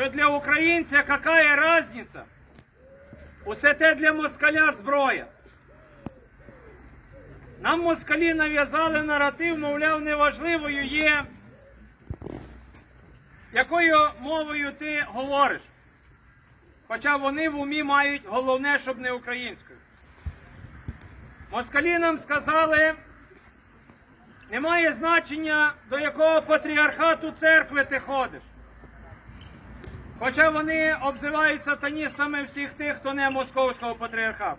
Що для українця яка різниця? Усе те для москаля зброя. Нам москалі нав'язали наратив, мовляв, неважливою є, якою мовою ти говориш. Хоча вони в умі мають головне, щоб не українською. Москалі нам сказали, немає значення, до якого патріархату церкви ти ходиш. Хоча вони обзивають сатаністами всіх тих, хто не московського патріархату.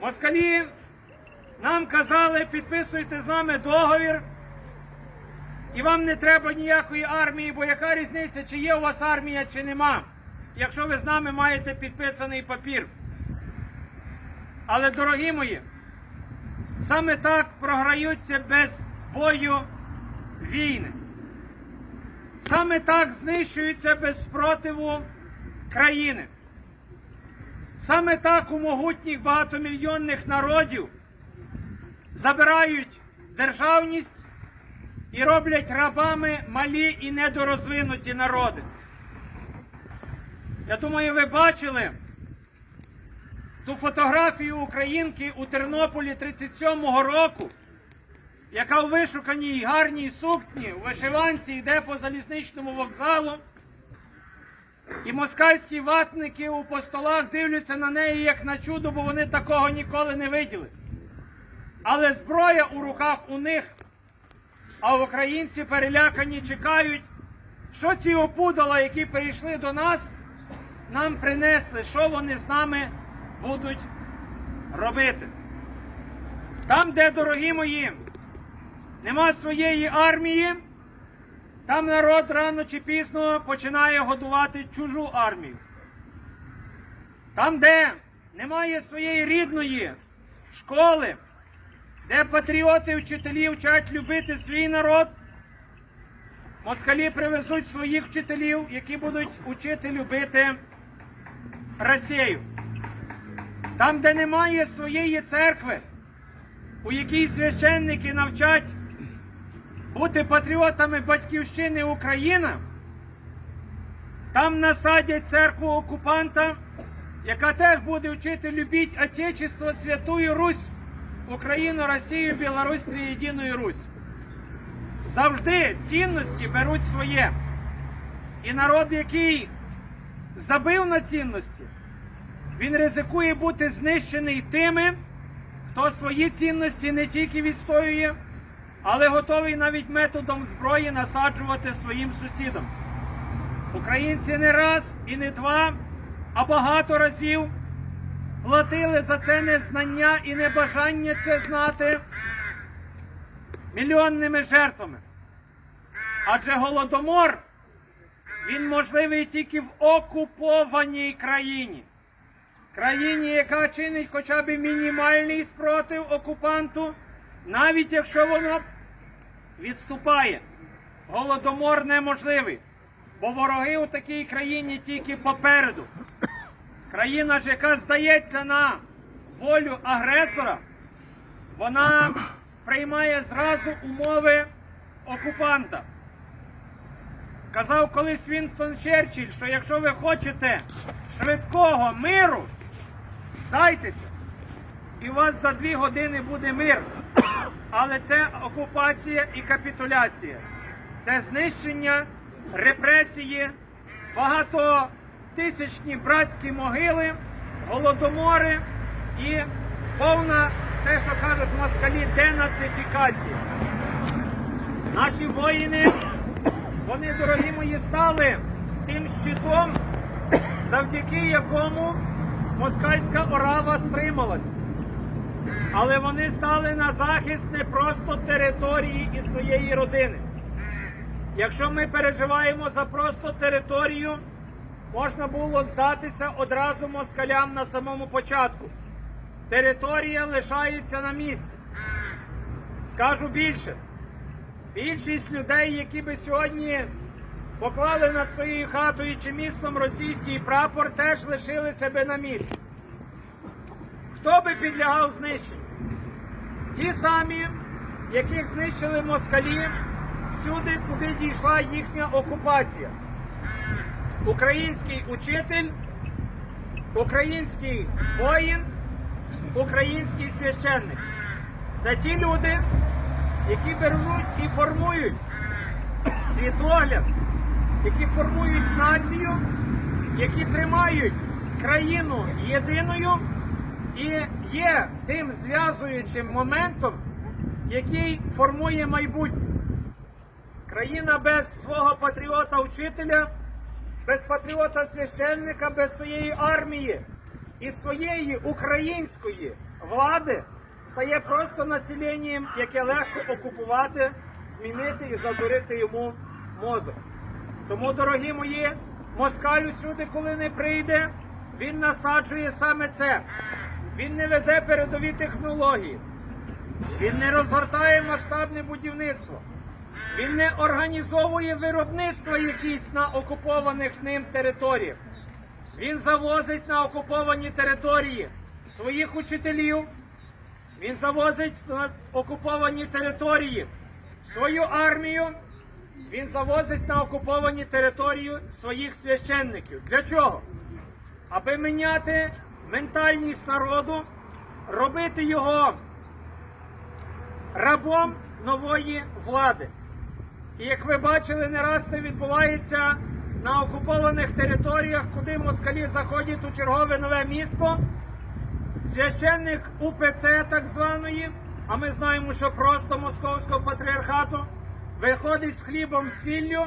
Москалі нам казали, підписуйте з нами договір, і вам не треба ніякої армії, бо яка різниця, чи є у вас армія, чи нема, якщо ви з нами маєте підписаний папір. Але, дорогі мої, саме так програються без бою війни. Саме так знищуються без спротиву країни. Саме так у могутніх багатомільйонних народів забирають державність і роблять рабами малі і недорозвинуті народи. Я думаю, ви бачили ту фотографію українки у Тернополі 37-го року, яка у вишуканій гарній сукні у вишиванці йде по залізничному вокзалу. І москальські ватники у постолах дивляться на неї як на чудо, бо вони такого ніколи не виділи. Але зброя у руках у них, а українці перелякані чекають, що ці опудала, які перейшли до нас, нам принесли, що вони з нами будуть робити. Там, де, дорогі мої, нема своєї армії, там народ рано чи пізно починає годувати чужу армію. Там, де немає своєї рідної школи, де патріоти вчителі вчать любити свій народ, москалі привезуть своїх вчителів, які будуть учити любити Росію. Там, де немає своєї церкви, у якій священники навчать бути патріотами батьківщини Україна, там насадять церкву окупанта, яка теж буде вчити любіть Отечество, Святую Русь, Україну, Росію, Білорусь, Триєдиную Русь. Завжди цінності беруть своє. І народ, який забив на цінності, він ризикує бути знищений тими, хто свої цінності не тільки відстоює, але готовий навіть методом зброї насаджувати своїм сусідам. Українці не раз і не два, а багато разів платили за це незнання і небажання це знати мільйонними жертвами. Адже голодомор він можливий тільки в окупованій країні. Країні, яка чинить хоча б мінімальний спротив окупанту, навіть якщо воно відступає. Голодомор неможливий, бо вороги у такій країні тільки попереду. Країна ж, яка здається на волю агресора, вона приймає зразу умови окупанта. Казав колись Вінстон Черчилль, що якщо ви хочете швидкого миру, здайтеся, і у вас за дві години буде мир. Але це окупація і капітуляція. Це знищення, репресії, багатотисячні братські могили, голодомори і повна, те, що кажуть москалі, денацифікація. Наші воїни, вони, дорогі мої, стали тим щитом, завдяки якому москальська орава стрималась. Але вони стали на захист не просто території і своєї родини. Якщо ми переживаємо за просто територію, можна було здатися одразу москалям на самому початку. Територія лишається на місці. Скажу більше, більшість людей, які би сьогодні поклали над своєю хатою чи містом російський прапор, теж лишилися би на місці. Хто би підлягав знищенню? Ті самі, яких знищили москалі всюди, куди дійшла їхня окупація. Український учитель, український воїн, український священник. Це ті люди, які беруть і формують світогляд, які формують націю, які тримають країну єдиною і є тим зв'язуючим моментом, який формує майбутнє. Країна без свого патріота-учителя, без патріота священника, без своєї армії і своєї української влади стає просто населенням, яке легко окупувати, змінити і задурити йому мозок. Тому, дорогі мої, москаль усюди, коли не прийде, він насаджує саме це. Він не везе передові технології, він не розгортає масштабне будівництво. Він не організовує виробництво якісь на окупованих ним територіях. Він завозить на окуповані території своїх учителів. Він завозить на окуповані території свою армію. Він завозить на окуповані території своїх священників. Для чого? Аби міняти ментальність народу, робити його рабом нової влади. І як ви бачили, не раз це відбувається на окупованих територіях, куди москалі заходять у чергове нове місто. Священник УПЦ так званої, а ми знаємо, що просто московського патріархату, виходить з хлібом з сіллю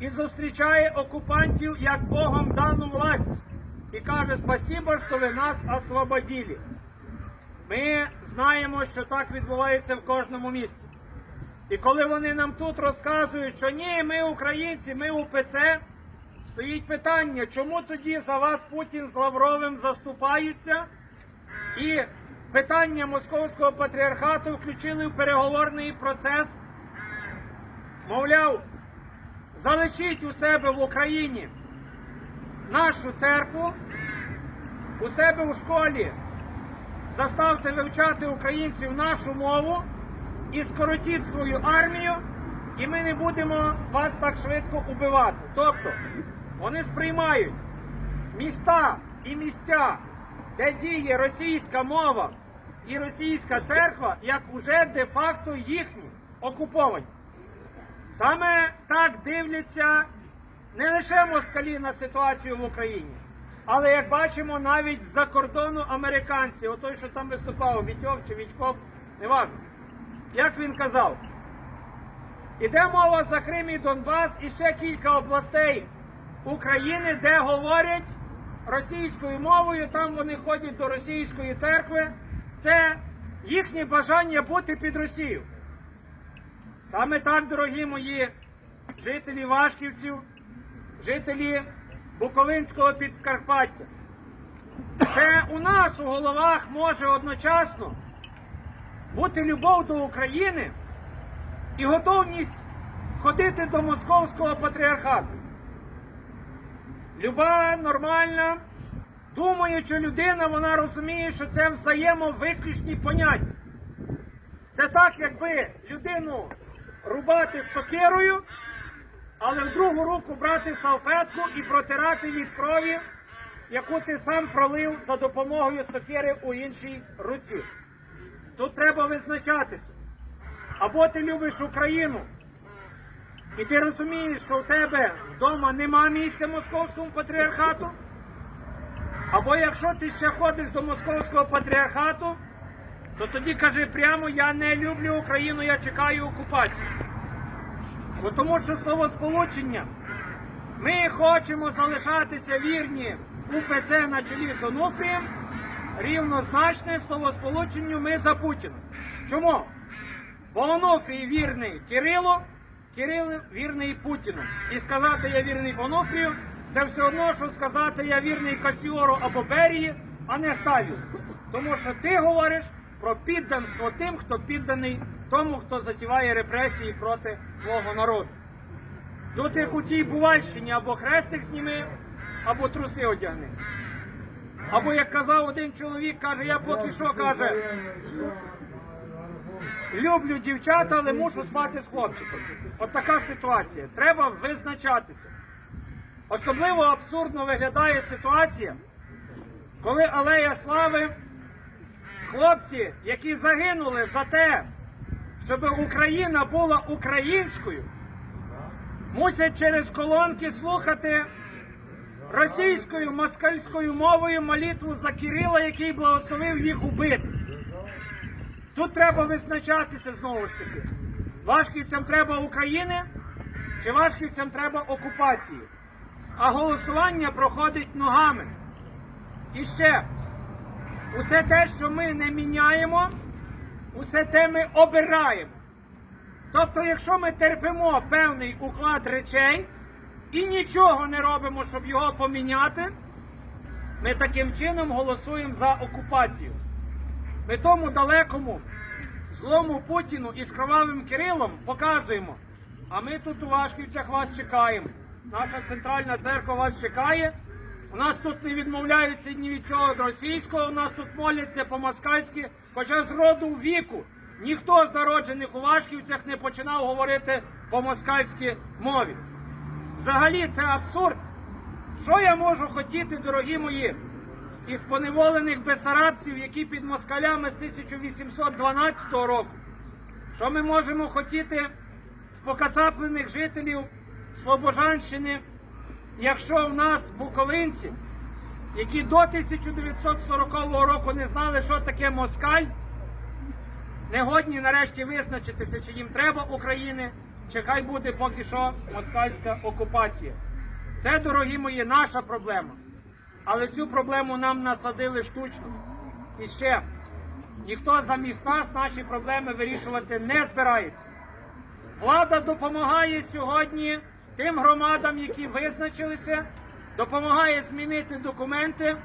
і зустрічає окупантів як Богом дану власть. І каже, спасибо, що ви нас освободили. Ми знаємо, що так відбувається в кожному місці. І коли вони нам тут розказують, що ні, ми українці, ми УПЦ, стоїть питання, чому тоді за вас Путін з Лавровим заступаються? І питання московського патріархату включили в переговорний процес. Мовляв, залишіть у себе в Україні нашу церкву, у себе у школі заставте вивчати українців нашу мову і скоротіть свою армію, і ми не будемо вас так швидко убивати. Тобто вони сприймають міста і місця, де діє російська мова і російська церква, як уже де-факто їхні окуповані. Саме так дивляться не лише москалі на ситуацію в Україні, але як бачимо, навіть з-за кордону американці, отой, що там виступав, Вітьов чи Вітьков, неважно. Як він казав, іде мова за Крим і Донбас і ще кілька областей України, де говорять російською мовою, там вони ходять до російської церкви. Це їхнє бажання бути під Росію. Саме так, дорогі мої жителі Вашківців, жителі Буковинського Підкарпаття. Це у нас у головах може одночасно бути любов до України і готовність ходити до московського патріархату. Люба нормальна, думаюча людина, вона розуміє, що це взаємовиключні поняття. Це так, якби людину рубати сокирою, але в другу руку брати салфетку і протирати від крові, яку ти сам пролив за допомогою сокири у іншій руці. Тут треба визначатися. Або ти любиш Україну, і ти розумієш, що в тебе вдома нема місця московському патріархату. Або якщо ти ще ходиш до московського патріархату, то тоді кажи прямо, я не люблю Україну, я чекаю окупації. Бо тому що словосполучення, ми хочемо залишатися вірні УПЦ на чолі з Онуфрієм, рівнозначне словосполученню ми за Путіна. Чому? Бо Онуфрій вірний Кирилу, Кирил вірний Путіну. І сказати я вірний Онуфрію, це все одно, що сказати я вірний Касіору або Берії, а не Сталію. Тому що ти говориш про підданство тим, хто підданий тому, хто затіває репресії проти твого народу. Тут як у тій Бувальщині або хрестик зніми, або труси одягни. Або як казав один чоловік, каже, я поки що каже, люблю дівчата, але мушу спати з хлопчиком. От така ситуація. Треба визначатися. Особливо абсурдно виглядає ситуація, коли Алея Слави, хлопці, які загинули за те, щоб Україна була українською, мусять через колонки слухати російською москальською мовою молитву за Кирила, який благословив їх убити. Тут треба визначатися знову ж таки. Вашківцям треба України чи вашківцям треба окупації. А голосування проходить ногами. І ще, усе те, що ми не міняємо, усе те ми обираємо. Тобто, якщо ми терпимо певний уклад речей і нічого не робимо, щоб його поміняти, ми таким чином голосуємо за окупацію. Ми тому далекому злому Путіну із кровавим Кирилом показуємо. А ми тут у Вашківцях вас чекаємо. Наша центральна церква вас чекає. У нас тут не відмовляються ні від чого російського, у нас тут моляться по-москальськи, хоча з роду віку ніхто з народжених у Вашківцях не починав говорити по-москальськи мові. Взагалі це абсурд. Що я можу хотіти, дорогі мої, із поневолених бесарабців, які під москалями з 1812 року? Що ми можемо хотіти з покацаплених жителів Слобожанщини, якщо в нас буковинці, які до 1940 року не знали, що таке москаль, не годні нарешті визначитися, чи їм треба України, чи хай буде поки що москальська окупація. Це, дорогі мої, наша проблема. Але цю проблему нам насадили штучно. І ще ніхто замість нас наші проблеми вирішувати не збирається. Влада допомагає сьогодні тим громадам, які визначилися, допомагає змінити документи,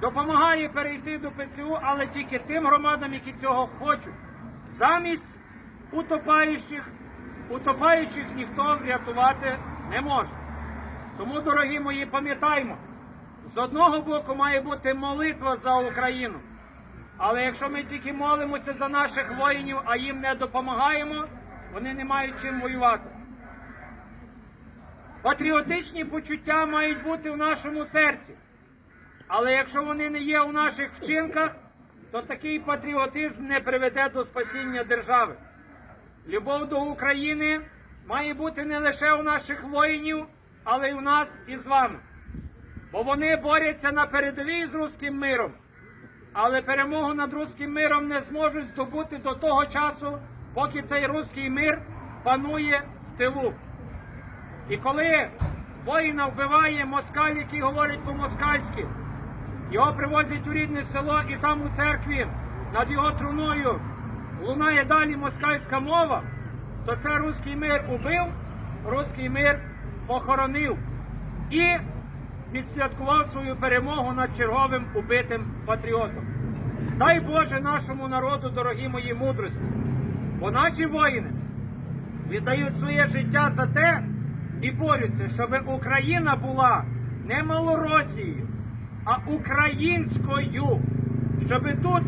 допомагає перейти до ПЦУ, але тільки тим громадам, які цього хочуть. Замість утопаючих, утопаючих ніхто врятувати не може. Тому, дорогі мої, пам'ятаймо, з одного боку має бути молитва за Україну. Але якщо ми тільки молимося за наших воїнів, а їм не допомагаємо, вони не мають чим воювати. Патріотичні почуття мають бути в нашому серці. Але якщо вони не є у наших вчинках, то такий патріотизм не приведе до спасіння держави. Любов до України має бути не лише у наших воїнів, але й у нас і з вами. Бо вони борються на передовій з руським миром, але перемогу над руським миром не зможуть здобути до того часу, поки цей руський мир панує в тилу. І коли воїна вбиває москаль, який говорить по-москальськи, його привозять у рідне село, і там у церкві над його труною лунає далі москальська мова, то це руський мир убив, руський мир похоронив і відсвяткував свою перемогу над черговим убитим патріотом. Дай Боже нашому народу, дорогі мої мудрості, бо наші воїни віддають своє життя за те і борються, щоб Україна була не Малоросією, а українською, щоб тут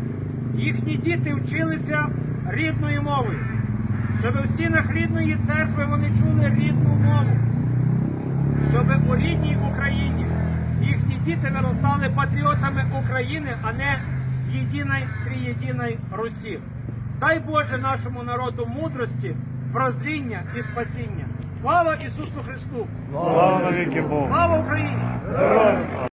їхні діти вчилися рідною мовою, щоб в стінах рідної церкви вони чули рідну мову, щоб у рідній Україні їхні діти виростали патріотами України, а не єдиної триєдиної Русі. Дай Боже нашому народу мудрості, прозріння і спасіння. Слава Ісусу Христу! Слава віки Богу! Слава Україні! Героям слава!